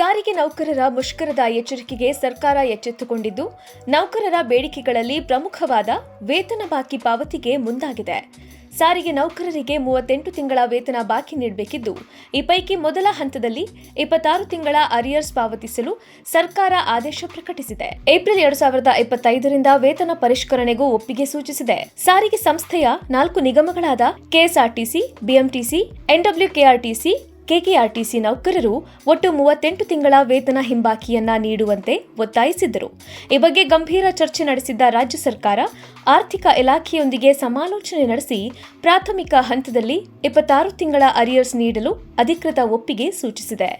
ನೌಕರರ ಮುಷ್ಕರದ ಎಚ್ಚರಿಕೆಗೆ ಸರ್ಕಾರ ಎಚ್ಚೆತ್ತುಕೊಂಡಿದ್ದು, ನೌಕರರ ಬೇಡಿಕೆಗಳಲ್ಲಿ ಪ್ರಮುಖವಾದ ವೇತನ ಬಾಕಿ ಪಾವತಿಗೆ ಮುಂದಾಗಿದೆ. ಸಾರಿಗೆ ನೌಕರರಿಗೆ ಮೂವತ್ತೆಂಟು ತಿಂಗಳ ವೇತನ ಬಾಕಿ ನೀಡಬೇಕಿದ್ದು, ಈ ಪೈಕಿ ಮೊದಲ ಹಂತದಲ್ಲಿ ಇಪ್ಪತ್ತಾರು ತಿಂಗಳ ಅರಿಯರ್ಸ್ ಪಾವತಿಸಲು ಸರ್ಕಾರ ಆದೇಶ ಪ್ರಕಟಿಸಿದೆ. ಏಪ್ರಿಲ್ ಎರಡು ಸಾವಿರದ ಇಪ್ಪತ್ತೈದರಿಂದ ವೇತನ ಪರಿಷ್ಕರಣೆಗೂ ಒಪ್ಪಿಗೆ ಸೂಚಿಸಿದೆ. ಸಾರಿಗೆ ಸಂಸ್ಥೆಯ ನಾಲ್ಕು ನಿಗಮಗಳಾದ ಕೆಎಸ್ಆರ್ಟಿಸಿ, ಬಿಎಂಟಿಸಿ ಎನ್ಡಬ್ಲ್ಯೂಕೆಆರ್ಟಿಸಿ ಕೆಕೆಆರ್ಟಿಸಿ ನೌಕರರು ಒಟ್ಟು ಮೂವತ್ತೆಂಟು ತಿಂಗಳ ವೇತನ ಹಿಂಬಾಕಿಯನ್ನ ನೀಡುವಂತೆ ಒತ್ತಾಯಿಸಿದ್ದರು ಈ ಬಗ್ಗೆ ಗಂಭೀರ ಚರ್ಚೆ ನಡೆಸಿದ್ದ ರಾಜ್ಯ ಸರ್ಕಾರ ಆರ್ಥಿಕ ಇಲಾಖೆಯೊಂದಿಗೆ ಸಮಾಲೋಚನೆ ನಡೆಸಿ ಪ್ರಾಥಮಿಕ ಹಂತದಲ್ಲಿ ಇಪ್ಪತ್ತಾರು ತಿಂಗಳ ಅರಿಯರ್ಸ್ ನೀಡಲು ಅಧಿಕೃತ ಒಪ್ಪಿಗೆ ಸೂಚಿಸಿದೆ.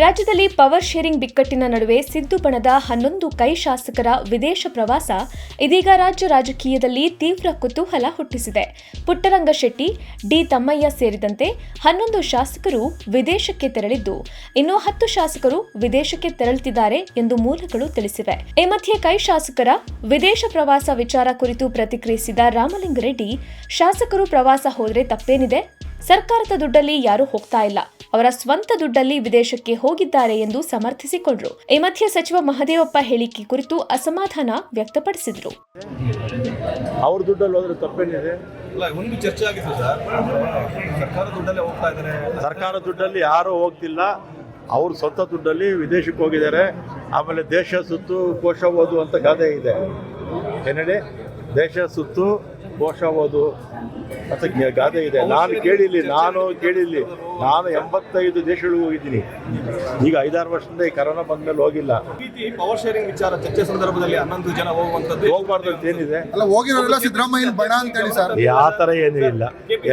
ರಾಜ್ಯದಲ್ಲಿ ಪವರ್ ಶೇರಿಂಗ್ ಬಿಕ್ಕಟ್ಟಿನ ನಡುವೆ ಸಿದ್ದು ಬಣದ ಹನ್ನೊಂದು ಕೈ ಶಾಸಕರ ವಿದೇಶ ಪ್ರವಾಸ ಇದೀಗ ರಾಜ್ಯ ರಾಜಕೀಯದಲ್ಲಿ ತೀವ್ರ ಕುತೂಹಲ ಹುಟ್ಟಿಸಿದೆ. ಪುಟ್ಟರಂಗ ಶೆಟ್ಟಿ, ಡಿ ತಮ್ಮಯ್ಯ ಸೇರಿದಂತೆ ಹನ್ನೊಂದು ಶಾಸಕರು ವಿದೇಶಕ್ಕೆ ತೆರಳಿದ್ದು, ಇನ್ನು ಹತ್ತು ಶಾಸಕರು ವಿದೇಶಕ್ಕೆ ತೆರಳುತ್ತಿದ್ದಾರೆ ಎಂದು ಮೂಲಗಳು ತಿಳಿಸಿವೆ. ಈ ಮಧ್ಯೆ ಕೈ ಶಾಸಕರ ವಿದೇಶ ಪ್ರವಾಸ ವಿಚಾರ ಕುರಿತು ಪ್ರತಿಕ್ರಿಯಿಸಿದ ರಾಮಲಿಂಗರೆಡ್ಡಿ, ಶಾಸಕರು ಪ್ರವಾಸ ಹೋದರೆ ತಪ್ಪೇನಿದೆ? ಸರ್ಕಾರದ ದುಡ್ಡಲ್ಲಿ ಯಾರೂ ಹೋಗ್ತಾ ಇಲ್ಲ. ಅವರ ಸ್ವಂತ ದುಡ್ಡಲ್ಲಿ ವಿದೇಶಕ್ಕೆ ಹೋಗಿದ್ದಾರೆ ಎಂದು ಸಮರ್ಥಿಸಿಕೊಂಡರು. ಈ ಮಧ್ಯೆ ಸಚಿವ ಮಹದೇವಪ್ಪ ಹೇಳಿಕೆ ಕುರಿತು ಅಸಮಾಧಾನ ವ್ಯಕ್ತಪಡಿಸಿದರು. ಅವ್ರ ದುಡ್ಡಲ್ಲಿ ಹೋದ್ರೆ ತಪ್ಪೇನಿದೆ? ಅಲ್ಲ ಒಂದು ಚರ್ಚೆ ಆಗಿತ್ತು ಸರ್. ಸರ್ಕಾರ ದುಡ್ಡಲ್ಲೇ ಹೋಗ್ತಾ ಇದ್ದಾರೆ. ಸರ್ಕಾರ ದುಡ್ಡಲ್ಲಿ ಯಾರೂ ಹೋಗ್ತಿಲ್ಲ. ಅವ್ರ ಸ್ವಂತ ದುಡ್ಡಲ್ಲಿ ವಿದೇಶಕ್ಕೆ ಹೋಗಿದ್ದಾರೆ. ಆಮೇಲೆ ದೇಶ ಸುತ್ತು ಕೋಶ ಓದು ಅಂತ ಗಾದೆ ಇದೆ. ಏನೇಳಿ ದೇಶ ಸುತ್ತು ಕೋಶ ಓದು ಅಂತ ಗಾದೆ ಇದೆ. ನಾನು ಕೇಳಿಲ್ಲಿ ನಾನು ಕೇಳಿಲ್ಲಿ ನಾನು ಎಂಬತ್ತೈದು ದೇಶಗಳಿಗೆ ಹೋಗಿದ್ದೀನಿ. ಈಗ ಐದಾರು ವರ್ಷದಿಂದ ಈ ಕರೋನಾ ಬಂದ್ಮೇಲೆ ಹೋಗಿಲ್ಲ. ಈ ರೀತಿ ಪವರ್ ಶೇರಿಂಗ್ ವಿಚಾರ ಚರ್ಚೆ ಸಂದರ್ಭದಲ್ಲಿ ಹನ್ನೊಂದು ಜನ ಹೋಗುವಂಥದ್ದು ಹೋಗ್ಬಾರ್ದು ಅಂತ ಏನಿದೆ? ಅಲ್ಲ ಹೋಗಿರೋರೆಲ್ಲ ಸಿದ್ದರಾಮಯ್ಯನ ಬಣ ಅಂತ ಹೇಳಿ ಸರ್ ಆ ಥರ ಏನೂ ಇಲ್ಲ.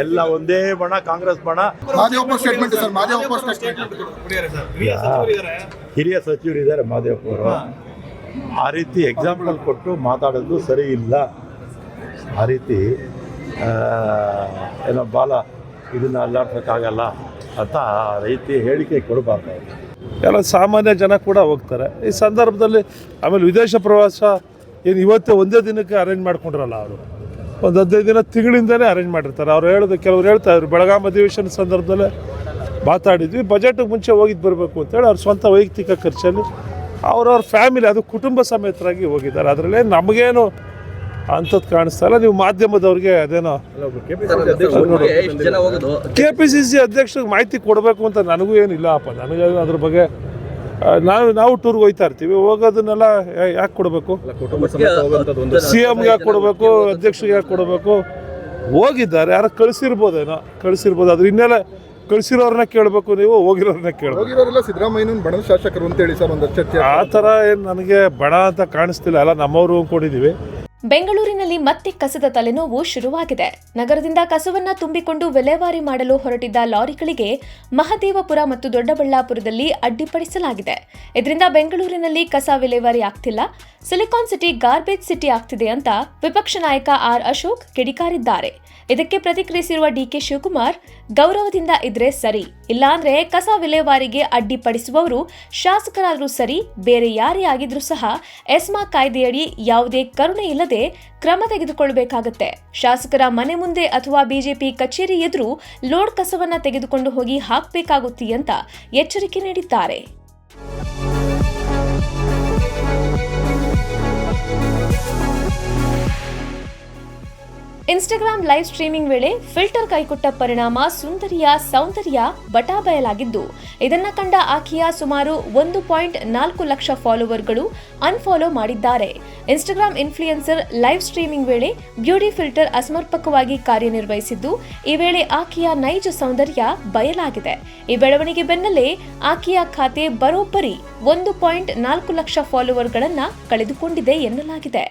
ಎಲ್ಲ ಒಂದೇ ಬಣ ಕಾಂಗ್ರೆಸ್ ಬಣ. Mahadevappa statement sir Mahadevappa statement ಕೊಟ್ಟಿದ್ದಾರೆ ಸರ್. ಹಿರಿಯ ಸಚಿವರು ಇದ್ದಾರೆ ಮಾದೇವಪ್ಪ ಅವರು. ಆ ರೀತಿ ಎಕ್ಸಾಂಪಲ್ ಕೊಟ್ಟು ಮಾತಾಡೋದು ಸರಿ ಇಲ್ಲ. ಆ ರೀತಿ ಏನೋ ಬಾಲ ಇದನ್ನು ಅಲ್ಲಾಡ್ಸೋಕ್ಕಾಗಲ್ಲ ಅಂತ ಆ ರೀತಿ ಹೇಳಿಕೆ ಕೊಡಬಾರ್ದು. ಎಲ್ಲ ಸಾಮಾನ್ಯ ಜನ ಕೂಡ ಹೋಗ್ತಾರೆ. ಈ ಸಂದರ್ಭದಲ್ಲಿ ಆಮೇಲೆ ವಿದೇಶ ಪ್ರವಾಸ ಏನು ಇವತ್ತೇ ಒಂದೇ ದಿನಕ್ಕೆ ಅರೇಂಜ್ ಮಾಡ್ಕೊಂಡಿರಲ್ಲ ಅವರು. ಒಂದು ಹದಿನೈದು ದಿನ ತಿಂಗಳಿಂದಲೇ ಅರೇಂಜ್ ಮಾಡಿರ್ತಾರೆ. ಅವ್ರು ಹೇಳೋದು ಕೆಲವ್ರು ಹೇಳ್ತಾ ಇದ್ರು. ಬೆಳಗಾಂ ಅಧಿವೇಶನ ಸಂದರ್ಭದಲ್ಲೇ ಮಾತಾಡಿದ್ವಿ. ಬಜೆಟ್ಗೆ ಮುಂಚೆ ಹೋಗಿದ್ದು ಬರಬೇಕು ಅಂತೇಳಿ ಅವ್ರ ಸ್ವಂತ ವೈಯಕ್ತಿಕ ಖರ್ಚಲ್ಲಿ ಅವ್ರವ್ರ ಫ್ಯಾಮಿಲಿ ಅದು ಕುಟುಂಬ ಸಮೇತರಾಗಿ ಹೋಗಿದ್ದಾರೆ. ಅದರಲ್ಲೇ ನಮಗೇನು ಅಂಥದ್ದು ಕಾಣಿಸ್ತಾ ಇಲ್ಲ. ನೀವು ಮಾಧ್ಯಮದವ್ರಿಗೆ ಅದೇನೋ ಕೆ ಪಿ ಸಿ ಸಿ ಅಧ್ಯಕ್ಷರಿಗೆ ಮಾಹಿತಿ ಕೊಡಬೇಕು ಅಂತ ನನಗೂ ಏನಿಲ್ಲಪ್ಪ ನನಗೆ ಅದ್ರ ಬಗ್ಗೆ ನಾವು ನಾವು ಟೂರ್ಗೆ ಹೋಗ್ತಾ ಇರ್ತೀವಿ. ಹೋಗೋದನ್ನೆಲ್ಲ ಯಾಕೆ ಕೊಡಬೇಕು? ಸಿ ಎಮ್ಗೆ ಯಾಕೆ ಕೊಡಬೇಕು? ಅಧ್ಯಕ್ಷರಿಗೆ ಯಾಕೆ ಕೊಡಬೇಕು? ಹೋಗಿದ್ದಾರೆ. ಯಾರು ಕಳಿಸಿರ್ಬೋದೇನೋ ಕಳಿಸಿರ್ಬೋದು. ಅದ್ರ ಇನ್ನೆಲ್ಲ ಕಳಿಸಿರೋರನ್ನ ಕೇಳಬೇಕು ನೀವು ಹೋಗಿರೋರನ್ನ ಕೇಳಬೇಕು. ಸಿದ್ದರಾಮಯ್ಯನ ಬಣದ ಶಾಸಕರು ಅಂತ ಹೇಳಿ ಸರ್ ಒಂದು ಚರ್ಚೆ ಆ ಥರ ಏನು ನನಗೆ ಬಣ ಅಂತ ಕಾಣಿಸ್ತಿಲ್ಲ. ಅಲ್ಲ ನಮ್ಮವರು ಅಂದ್ಕೊಂಡಿದ್ದೀವಿ ಬೆಂಗಳೂರಿನಲ್ಲಿ ಮತ್ತೆ ಕಸದ ತಲೆನೋವು ಶುರುವಾಗಿದೆ. ನಗರದಿಂದ ಕಸವನ್ನ ತುಂಬಿಕೊಂಡು ವಿಲೇವಾರಿ ಮಾಡಲು ಹೊರಟಿದ್ದ ಲಾರಿಗಳಿಗೆ ಮಹದೇವಪುರ ಮತ್ತು ದೊಡ್ಡಬಳ್ಳಾಪುರದಲ್ಲಿ ಅಡ್ಡಿಪಡಿಸಲಾಗಿದೆ. ಇದರಿಂದ ಬೆಂಗಳೂರಿನಲ್ಲಿ ಕಸ ವಿಲೇವಾರಿ ಆಗ್ತಿಲ್ಲ. ಸಿಲಿಕಾನ್ ಸಿಟಿ ಗಾರ್ಬೇಜ್ ಸಿಟಿ ಆಗ್ತಿದೆ ಅಂತ ವಿಪಕ್ಷ ನಾಯಕ ಆರ್ ಅಶೋಕ್ ಕಿಡಿಕಾರಿದ್ದಾರೆ. ಇದಕ್ಕೆ ಪ್ರತಿಕ್ರಿಯಿಸಿರುವ ಡಿಕೆ ಶಿವಕುಮಾರ್, ಗೌರವದಿಂದ ಇದ್ರೆ ಸರಿ, ಇಲ್ಲಾಂದ್ರೆ ಕಸ ವಿಲೇವಾರಿಗೆ ಅಡ್ಡಿಪಡಿಸುವವರು ಶಾಸಕರಾದರೂ ಸರಿ, ಬೇರೆ ಯಾರೇ ಆಗಿದ್ರೂ ಸಹ ಎಸ್ಮಾ ಕಾಯ್ದೆಯಡಿ ಯಾವುದೇ ಕರುಣೆ ಇಲ್ಲದೆ ಕ್ರಮ ತೆಗೆದುಕೊಳ್ಳಬೇಕಾಗತ್ತೆ ಶಾಸಕರ ಮನೆ ಮುಂದೆ ಅಥವಾ ಬಿಜೆಪಿ ಕಚೇರಿ ಎದುರು ಲೋಡ್ ಕಸವನ್ನ ತೆಗೆದುಕೊಂಡು ಹೋಗಿ ಹಾಕಬೇಕಾಗುತ್ತೆ ಅಂತ ಎಚ್ಚರಿಕೆ ನೀಡಿದ್ದಾರೆ. ಇನ್ಸ್ಟಾಗ್ರಾಂ ಲೈವ್ ಸ್ಟ್ರೀಮಿಂಗ್ ವೇಳೆ ಫಿಲ್ಟರ್ ಕೈಕೊಟ್ಟ ಪರಿಣಾಮ ಸುಂದರಿಯ ಸೌಂದರ್ಯ ಬಟಾಬಯಲಾಗಿದ್ದು, ಇದನ್ನ ಕಂಡ ಆಕೆಯ ಸುಮಾರು ಒಂದು ಪಾಯಿಂಟ್ ನಾಲ್ಕು ಲಕ್ಷ ಫಾಲೋವರ್ಗಳು ಅನ್ಫಾಲೋ ಮಾಡಿದ್ದಾರೆ. ಇನ್ಸ್ಟಾಗ್ರಾಂ ಇನ್ಫ್ಲೂಯೆನ್ಸರ್ ಲೈವ್ ಸ್ಟ್ರೀಮಿಂಗ್ ವೇಳೆ ಬ್ಯೂಟಿ ಫಿಲ್ಟರ್ ಅಸಮರ್ಪಕವಾಗಿ ಕಾರ್ಯನಿರ್ವಹಿಸಿದ್ದು, ಈ ವೇಳೆ ಆಕೆಯ ನೈಜ ಸೌಂದರ್ಯ ಬಯಲಾಗಿದೆ. ಈ ಬೆಳವಣಿಗೆ ಬೆನ್ನಲ್ಲೇ ಆಕೆಯ ಖಾತೆ ಬರೋಬ್ಬರಿ ಒಂದು ಪಾಯಿಂಟ್ ನಾಲ್ಕು ಲಕ್ಷ ಫಾಲೋವರ್ಗಳನ್ನು ಕಳೆದುಕೊಂಡಿದೆ ಎನ್ನಲಾಗಿದೆ.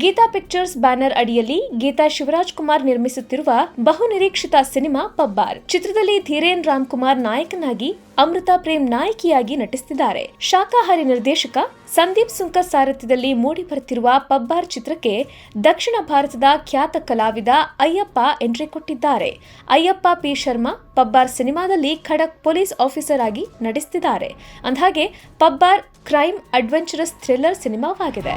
ಗೀತಾ ಪಿಕ್ಚರ್ಸ್ ಬ್ಯಾನರ್ ಅಡಿಯಲ್ಲಿ ಗೀತಾ ಶಿವರಾಜ್ ಕುಮಾರ್ ನಿರ್ಮಿಸುತ್ತಿರುವ ಬಹುನಿರೀಕ್ಷಿತ ಸಿನಿಮಾ ಪಬ್ಬಾರ್. ಚಿತ್ರದಲ್ಲಿ ಧೀರೇನ್ ರಾಮ್ಕುಮಾರ್ ನಾಯಕನಾಗಿ, ಅಮೃತಾ ಪ್ರೇಮ್ ನಾಯಕಿಯಾಗಿ ನಟಿಸುತ್ತಿದ್ದಾರೆ ಶಾಖಾಹಾರಿ ನಿರ್ದೇಶಕ ಸಂದೀಪ್ ಸುಂಕರ್ ಸಾರಥ್ಯದಲ್ಲಿ ಮೂಡಿಬರುತ್ತಿರುವ ಪಬ್ಬಾರ್ ಚಿತ್ರಕ್ಕೆ ದಕ್ಷಿಣ ಭಾರತದ ಖ್ಯಾತ ಕಲಾವಿದ ಅಯ್ಯಪ್ಪ ಎಂಟ್ರಿ ಕೊಟ್ಟಿದ್ದಾರೆ. ಅಯ್ಯಪ್ಪ ಪಿ ಶರ್ಮಾ ಪಬ್ಬಾರ್ ಸಿನಿಮಾದಲ್ಲಿ ಖಡಕ್ ಪೊಲೀಸ್ ಆಫೀಸರ್ ಆಗಿ ನಟಿಸುತ್ತಿದ್ದಾರೆ ಅಂದಹಾಗೆ ಪಬ್ಬಾರ್ ಕ್ರೈಮ್ ಅಡ್ವೆಂಚರಸ್ ಥ್ರಿಲ್ಲರ್ ಸಿನಿಮಾವಾಗಿದೆ.